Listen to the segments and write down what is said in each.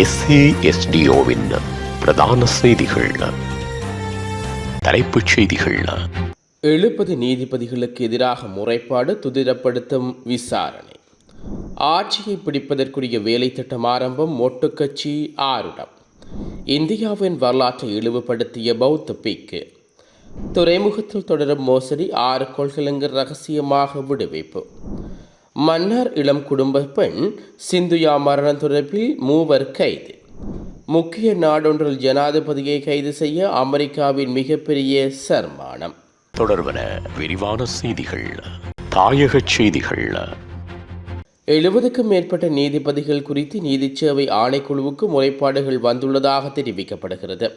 எஸ்ஏஎஸ்டிஓவின் பிரதான செய்திகள். தலைப்புச் செய்திகள். எழுபது நீதிபதிகளுக்கு எதிராக முறைப்பாடு துதிரப்படுத்தும் விசாரணை. ஆட்சியை பிடிப்பதற்குரிய வேலை திட்டம் ஆரம்பம் மொட்டுக்கட்சி ஆருடம். இந்தியாவின் வரலாற்றை இழிவுபடுத்திய பௌத்த பீக்கு. துறைமுகத்தில் தொடரும் மோசடி ஆறு கொள்கலங்கள் ரகசியமாக விடுவிப்பு. மன்னார் இளம் குடும்ப பெண் சிந்துயா மரணம் தொடர்பில் மூவர் கைது. முக்கிய நாடொன்றில் ஜனாதிபதியை கைது செய்ய அமெரிக்காவின் மிகப்பெரிய சர்மானம். தொடர்பன விரிவான செய்திகள் தாயகச் செய்திகள். எழுபதுக்கும் மேற்பட்ட நீதிபதிகள் குறித்து நீதிச்சேவை ஆணைக்குழுவுக்கு முறைப்பாடுகள் வந்துள்ளதாக தெரிவிக்கப்படுகிறது.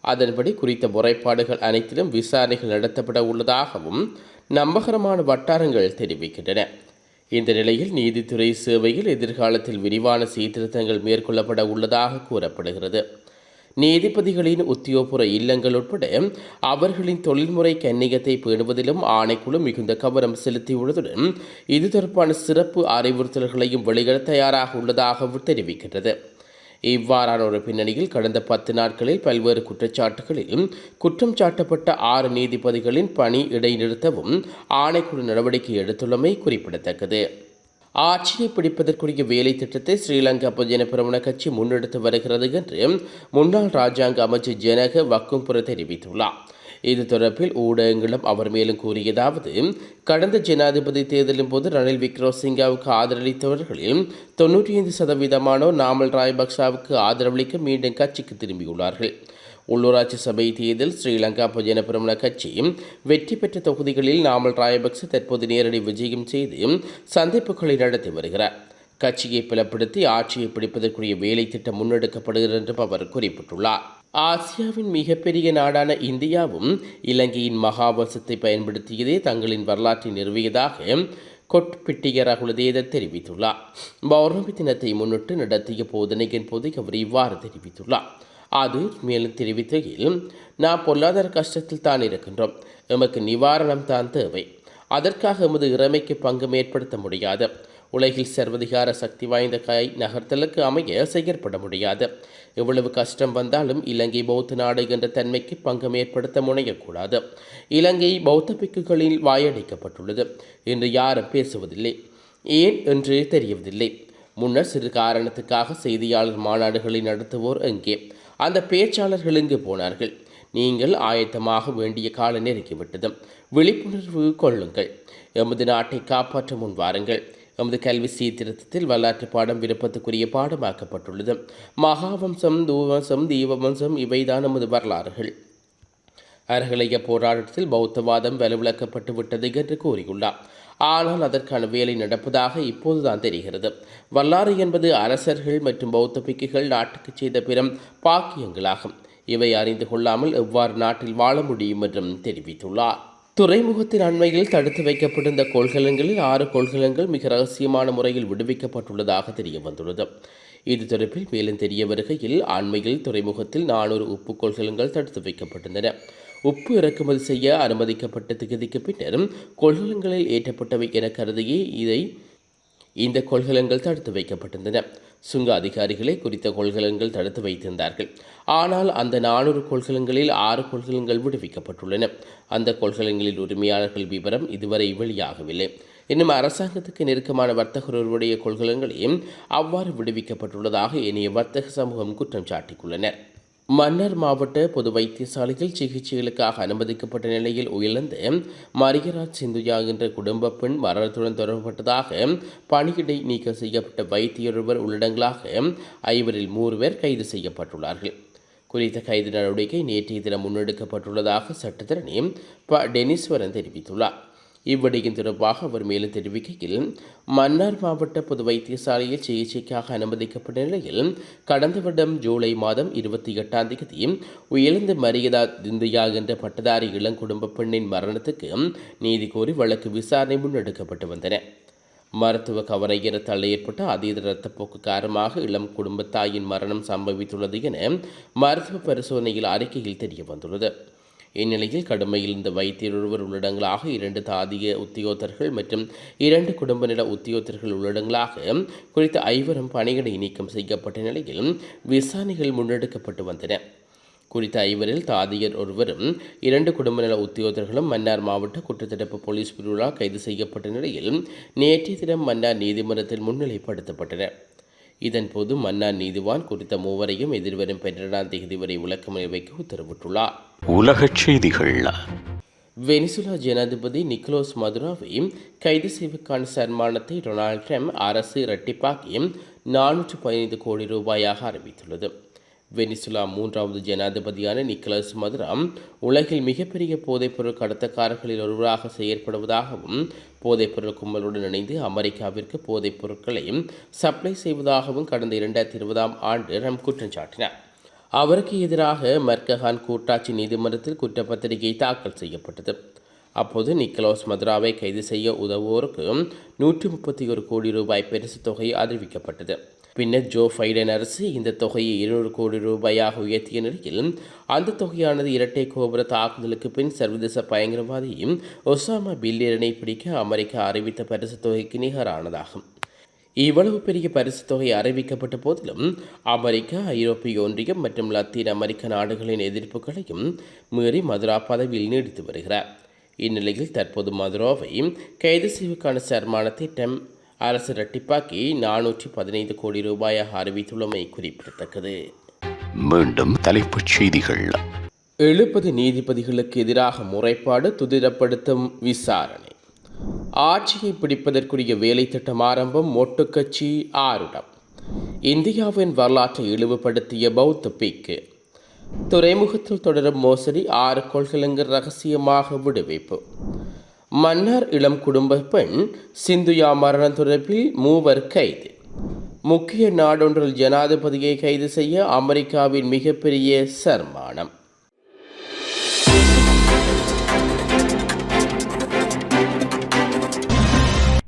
அதன்படி குறித்த முறைப்பாடுகள் அனைத்திலும் விசாரணைகள் நடத்தப்பட உள்ளதாகவும் நம்பகரமான வட்டாரங்கள் தெரிவிக்கின்றன. இந்த நிலையில் நீதித்துறை சேவையில் எதிர்காலத்தில் விரிவான சீர்திருத்தங்கள் மேற்கொள்ளப்பட உள்ளதாக கூறப்படுகிறது. நீதிபதிகளின் உத்தியோகபுர இல்லங்கள் உட்பட அவர்களின் தொழில்முறை கன்னிகத்தை பேணுவதிலும் ஆணைக்குழு மிகுந்த கவனம் செலுத்தியுள்ளதுடன் இது தொடர்பான சிறப்பு அறிவுறுத்தல்களையும் வெளியிட தயாராக உள்ளதாகவும் தெரிவிக்கின்றது. இவ்வாறான ஒரு பின்னணியில் கடந்த பத்து நாட்களில் பல்வேறு குற்றச்சாட்டுகளில் குற்றம் சாட்டப்பட்ட ஆறு நீதிபதிகளின் பணி இடைநிறுத்தவும் ஆணைக்குழு நடவடிக்கை எடுத்துள்ளமை குறிப்பிடத்தக்கது. ஆட்சியை பிடிப்பதற்குரிய வேலை திட்டத்தை ஸ்ரீலங்கா பொதுஜன பிரமுன கட்சி முன்னெடுத்து வருகிறது என்று முன்னாள் ராஜாங்க அமைச்சர் ஜனக வக்கும்புர தெரிவித்துள்ளார். இது தொடர்பில் ஊடகங்களும் அவர் மேலும் கூறியதாவது கடந்த ஜனாதிபதி தேர்தலின் போது ரணில் விக்ரமசிங்காவுக்கு ஆதரவளித்தவர்களில் தொன்னூற்றி ஐந்து சதவீதமானோர் நாமல் ராயபக்சாவுக்கு ஆதரவளிக்க மீண்டும் கட்சிக்கு திரும்பியுள்ளார்கள். உள்ளூராட்சி சபை தேர்தல் ஸ்ரீலங்கா பொஜன பிரமண கட்சி வெற்றி பெற்ற தொகுதிகளில் நாமல் ராயபக்ச தற்போது நேரடி விஜயம் செய்து சந்திப்புகளை நடத்தி வருகிறார். கட்சியை பலப்படுத்தி ஆட்சியை பிடிப்பதற்குரிய வேலை திட்டம் முன்னெடுக்கப்படுகிறது என்றும் அவர் குறிப்பிட்டுள்ளார். ஆசியாவின் மிகப்பெரிய நாடான இந்தியாவும் இலங்கையின் மகாவசத்தை பயன்படுத்தியதே தங்களின் வரலாற்றை நிறுவியதாக கொட்பிட்டிய ரகுலதேத தெரிவித்துள்ளார். பௌர்ணமி தினத்தை முன்னிட்டு நடத்திய போதனையின் போது அவர் இவ்வாறு தெரிவித்துள்ளார். அது மேலும் தெரிவித்தையில் நாம் பொருளாதார கஷ்டத்தில் தான் இருக்கின்றோம். எமக்கு நிவாரணம் தான் தேவை. அதற்காக எமது இறமைக்கு பங்கும் ஏற்படுத்த முடியாது. உலகில் சர்வதிகார சக்தி வாய்ந்த கை நகர்த்தலுக்கு அமைய செயற்பட முடியாது. எவ்வளவு கஷ்டம் வந்தாலும் இலங்கை பௌத்த நாடு என்ற தன்மைக்கு பங்கம் ஏற்படுத்த முனையக்கூடாது. இலங்கை பௌத்த பிக்குகளில் வாயடைக்கப்பட்டுள்ளது என்று யாரும் பேசுவதில்லை. ஏன் என்று தெரியவதில்லை முன்னர் சிறு காரணத்துக்காக செய்தியாளர் மாநாடுகளை நடத்துவோர் எங்கே? அந்த பேச்சாளர்கள் எங்கு போனார்கள்? நீங்கள் ஆயத்தமாக வேண்டிய கால நெருக்கிவிட்டது விழிப்புணர்வு கொள்ளுங்கள். எமது நாட்டை காப்பாற்ற முன் வாருங்கள் எமது கல்வி சீர்திருத்தத்தில் வரலாற்று பாடம் விருப்பத்துக்குரிய பாடமாக்கப்பட்டுள்ளது. மகாவம்சம் தூவம்சம் தீபவம்சம் இவைதான் நமது வரலாறுகள். அறகலைய போராட்டத்தில் பௌத்தவாதம் வலுவிழக்கப்பட்டு விட்டது என்று கூறியுள்ளார். ஆனால் அதற்கான வேலை நடப்பதாக இப்போதுதான் தெரிகிறது. வரலாறு என்பது அரசர்கள் மற்றும் பௌத்த பிக்குகள் நாட்டுக்கு செய்த பிறம் பாக்கியங்களாகும். இவை அறிந்து கொள்ளாமல் எவ்வாறு நாட்டில் வாழ முடியும் என்றும் தெரிவித்துள்ளார். துறைமுகத்தின் அண்மையில் தடுத்து வைக்கப்பட்டிருந்த கொள்கலங்களில் ஆறு கொள்கலங்கள் மிக ரகசியமான முறையில் விடுவிக்கப்பட்டுள்ளதாக தெரிய வந்துள்ளது. இது தொடர்பில் மேலும் தெரிய வருகையில் அண்மையில் துறைமுகத்தில் நானூறு உப்பு கொள்கலங்கள் தடுத்து வைக்கப்பட்டிருந்தன. உப்பு இறக்குமதி செய்ய அனுமதிக்கப்பட்ட திகதிக்கு பின்னர் கொள்கலங்களில் ஏற்றப்பட்டவை என கருதியே இதை இந்த கொள்கலங்கள் தடுத்து வைக்கப்பட்டிருந்தன. சுங்க அதிகாரிகளை குறித்த கொள்கலங்கள் தடுத்து வைத்திருந்தார்கள். ஆனால் அந்த நானூறு கொள்கலங்களில் ஆறு கொள்கலங்கள் விடுவிக்கப்பட்டுள்ளன. அந்த கொள்கலங்களில் உரிமையாளர்கள் விவரம் இதுவரை வெளியாகவில்லை. இன்னும் அரசாங்கத்துக்கு நெருக்கமான வர்த்தகர் ஒருவருடைய கொள்கலங்களையும் அவ்வாறு விடுவிக்கப்பட்டுள்ளதாக இனிய வர்த்தக சமூகம் குற்றம் சாட்டியுள்ளனர் மன்னர் மாவட்ட பொது வைத்தியசாலையில் சிகிச்சைகளுக்காக அனுமதிக்கப்பட்ட நிலையில் உயிரிழந்த மரியராஜ் சிந்துயா என்ற குடும்ப பெண் மரணத்துடன் தொடர்பட்டதாக பணியிடை நீக்கம் செய்யப்பட்ட வைத்தியொருவர் உள்ளடங்களாக ஐவரில் மூன்று பேர் கைது செய்யப்பட்டுள்ளார்கள். குறித்த கைது நடவடிக்கை நேற்றைய தினம் முன்னெடுக்கப்பட்டுள்ளதாக சட்டத்திரணி ப. டெனிஸ்வரன் தெரிவித்துள்ளார். இவ்விடயம் தொடர்பாக அவர் மேலும் தெரிவிக்கையில் மன்னார் மாவட்ட பொது வைத்தியசாலையில் சிகிச்சைக்காக அனுமதிக்கப்பட்ட நிலையில் கடந்த வருடம் ஜூலை மாதம் இருபத்தி எட்டாம் தேதி உயர்ந்த மரியதா திந்தியா என்ற பட்டதாரி இளங்குடும்ப பெண்ணின் மரணத்துக்கு நீதி கோரி வழக்கு விசாரணை முன்னெடுக்கப்பட்டு வந்தன. மருத்துவ கவனையினத்தால் ஏற்பட்ட அதீத இரத்தப்போக்கு காரணமாக இளம் குடும்பத்தாயின் மரணம் சம்பவித்துள்ளது என மருத்துவ பரிசோதனையில் அறிக்கையில் தெரிய வந்துள்ளது இந்நிலையில் கடுமையில் இந்த வைத்தியர் ஒருவர் உள்ளடங்களாக இரண்டு தாதிய உத்தியோகத்தர்கள் மற்றும் இரண்டு குடும்ப நில உத்தியோகத்தர்கள் உள்ளடங்களாக குறித்த ஐவரும் பணிகளை நீக்கம் செய்யப்பட்ட நிலையில் விசாரணைகள் முன்னெடுக்கப்பட்டு வந்தன. குறித்த ஐவரில் தாதியர் ஒருவரும் இரண்டு குடும்ப நல உத்தியோகர்களும் மன்னார் மாவட்ட குற்றத்தடுப்பு போலீஸ் பிரிவுகளால் கைது செய்யப்பட்ட நிலையில் நேற்றைய தினம் மன்னார் நீதிமன்றத்தில் முன்னிலைப்படுத்தப்பட்டனர். இதன்போது மன்னார் நீதிவான் குறித்த மூவரையும் எதிர்வரும் பன்னிரெண்டாம் தேதி வரை விளக்கமறை வைக்க உத்தரவிட்டுள்ளார். உலகச் செய்திகள். வெனிசுலா ஜனாதிபதி நிக்கோலஸ் மதுராவை கைது செய்வதற்கான சன்மானத்தை டொனால்ட் ட்ரம்ப் அரசு இரட்டிப்பாக்கி நானூற்று பதினைந்து கோடி ரூபாயாக அறிவித்துள்ளது. வெனிசுலா மூன்றாவது ஜனாதிபதியான நிக்கலஸ் மதுரா உலகில் மிகப்பெரிய போதைப்பொருள் கடத்தக்காரர்களில் ஒருவராக செயற்படுவதாகவும் போதைப்பொருள் கும்பலுடன் இணைந்து அமெரிக்காவிற்கு போதைப் சப்ளை செய்வதாகவும் கடந்த இரண்டாயிரத்தி இருபதாம் ஆண்டு ரம் குற்றம் சாட்டினார் அவருக்கு எதிராக மர்கஹான் கூட்டாட்சி நீதிமன்றத்தில் குற்றப்பத்திரிகை தாக்கல் செய்யப்பட்டது. அப்போது நிக்கலோஸ் மதுராவை கைது செய்ய உதவுவோருக்கு நூற்றி முப்பத்தி ஒரு கோடி ரூபாய் பரிசு தொகை அறிவிக்கப்பட்டது. பின்னர் ஜோ பைடன் அரசு இந்த தொகையை இருநூறு கோடி ரூபாயாக உயர்த்திய நிலையில் அந்த தொகையானது இரட்டை கோபுர தாக்குதலுக்கு பின் சர்வதேச பயங்கரவாதியும் ஒசாமா பில்லியனை பிடிக்க அமெரிக்கா அறிவித்த பரிசு தொகைக்கு நிகரானதாகும். இவ்வளவு பெரிய பரிசு தொகை அறிவிக்கப்பட்ட போதிலும் அமெரிக்கா ஐரோப்பிய ஒன்றியம் மற்றும் லத்தீன் அமெரிக்க நாடுகளின் எதிர்ப்புகளையும் மீறி மதுரா பதவியில் நீடித்து வருகிறார். இந்நிலையில் தற்போது மதுராவை கைது செய்வதற்கான சர்மானத்தை டெம் அரசு இரட்டிப்பாக்கி நானூற்றி பதினைந்து கோடி ரூபாயாக அறிவித்துள்ளமை குறிப்பிடத்தக்கது. மீண்டும் தலைப்புச் செய்திகள். எழுபது நீதிபதிகளுக்கு எதிராக முறைப்பாடு துதிரப்படுத்தும் விசாரணை. ஆட்சியை பிடிப்பதற்குரிய வேலை திட்டம் ஆரம்பம் மொட்டுக்கட்சி ஆருடம். இந்தியாவின் வரலாற்றை இழிவுபடுத்திய பௌத்த பீக்கு. துறைமுகத்தில் தொடரும் மோசடி ஆறு கொள்கலங்கள் ரகசியமாக விடுவிப்பு. மன்னார் இளம் குடும்ப பெண் சிந்துயா மரணம் தொடர்பில் மூவர் கைது. முக்கிய நாடொன்றில் ஜனாதிபதியை கைது செய்ய அமெரிக்காவின் மிகப்பெரிய சர்மானம்.